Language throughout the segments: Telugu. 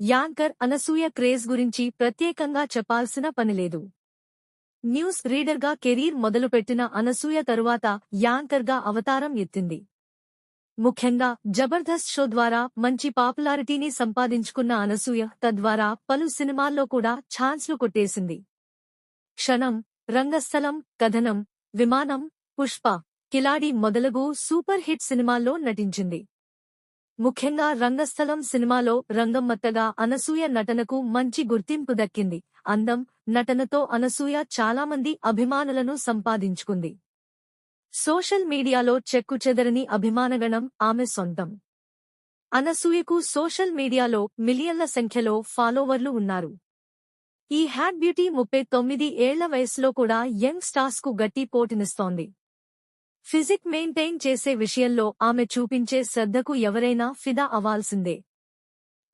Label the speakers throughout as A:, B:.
A: యాంకర్ అనసూయ క్రేజ్ గురించి ప్రత్యేకంగా చెప్పాల్సిన పనిలేదు. న్యూస్ రీడర్గా కెరీర్ మొదలుపెట్టిన అనసూయ తరువాత యాంకర్గా అవతారం ఎత్తింది. ముఖ్యంగా జబర్దస్త్ షో ద్వారా మంచి పాపులారిటీని సంపాదించుకున్న అనసూయ తద్వారా పలు సినిమాల్లో కూడా ఛాన్స్లు కొట్టేసింది. క్షణం రంగస్థలం కథనం విమానం పుష్ప కిలాడి మొదలగు సూపర్ హిట్ సినిమాల్లో నటించింది. ముఖ్యంగా రంగస్థలం సినిమాలో రంగమ్మత్తగా అనసూయ నటనకు మంచి గుర్తింపు దక్కింది. అందం నటనతో అనసూయ చాలామంది అభిమానులను సంపాదించుకుంది. సోషల్ మీడియాలో చెక్కుచెదరని అభిమానగణం ఆమె సొంతం. అనసూయకు సోషల్ మీడియాలో మిలియన్ల సంఖ్యలో ఫాలోవర్లు ఉన్నారు. ఈ హ్యాడ్ బ్యూటీ ముప్పై తొమ్మిది ఏళ్ళ వయసులో కూడా యంగ్ స్టార్స్కు గట్టి పోటీనిస్తోంది. ఫిజిక్ మెయింటైన్ చేసే విషయంలో ఆమె చూపించే శ్రద్ధకు ఎవరైనా ఫిదా అవ్వాల్సిందే.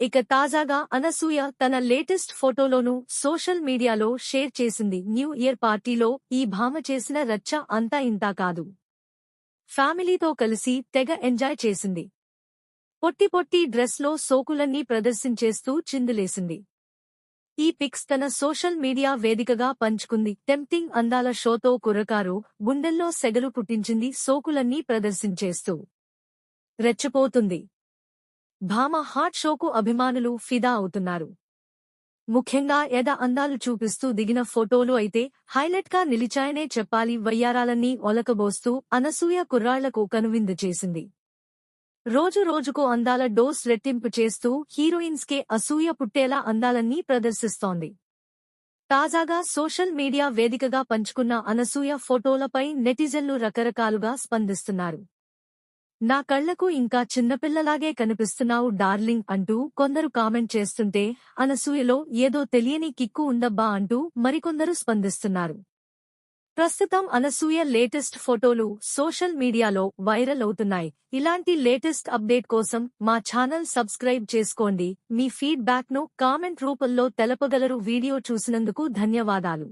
A: ఇక తాజాగా అనసూయ తన లేటెస్ట్ ఫోటోలోనూ సోషల్ మీడియాలో షేర్ చేసింది. న్యూ ఇయర్ పార్టీలో ఈ భామ చేసిన రచ్చ అంతా ఇంతా కాదు. ఫ్యామిలీతో కలిసి తెగ ఎంజాయ్ చేసింది. పొట్టి పొట్టి డ్రెస్లో సోకులన్నీ ప్రదర్శించేస్తూ చిందులేసింది. ఈ పిక్స్ తన సోషల్ మీడియా వేదికగా పంచుకుంది. టెంప్టింగ్ అందాల షోతో కుర్రకారు గుండెల్లో సెగలు పుట్టించింది సోకులన్నీ ప్రదర్శించేస్తూ రెచ్చిపోతుంది. భామ హాట్ షోకు అభిమానులు ఫిదా అవుతున్నారు. ముఖ్యంగా ఎద అందాలు చూపిస్తూ దిగిన ఫోటోలు అయితే హైలైట్గా నిలిచాయనే చెప్పాలి. వయ్యారాలన్నీ ఒలకబోస్తూ అనసూయ కుర్రాళ్ళకు కనువిందు చేసింది. రోజు రోజుకు అందాల డోస్ రెట్టింపు చేస్తూ హీరోయిన్స్కే అసూయ పుట్టేలా అందాలన్నీ ప్రదర్శిస్తోంది. తాజాగా సోషల్ మీడియా వేదికగా పంచుకున్న అనసూయ ఫోటోలపై నెటిజన్లు రకరకాలుగా స్పందిస్తున్నారు. నా కళ్ళకు ఇంకా చిన్నపిల్లలాగే కనిపిస్తున్నావు డార్లింగ్ అంటూ కొందరు కామెంట్ చేస్తుంటే అనసూయలో ఏదో తెలియని కిక్కు ఉందబ్బా అంటూ మరికొందరు స్పందిస్తున్నారు. ప్రస్తుతం అనసూయ లేటెస్ట్ ఫోటోలు సోషల్ మీడియాలో వైరల్ అవుతున్నాయి. ఇలాంటి లేటెస్ట్ అప్డేట్ కోసం మా ఛానల్ సబ్స్క్రైబ్ చేసుకోండి. మీ ఫీడ్బ్యాక్ను కామెంట్ రూపంలో తెలపగలరు వీడియో చూసినందుకు ధన్యవాదాలు.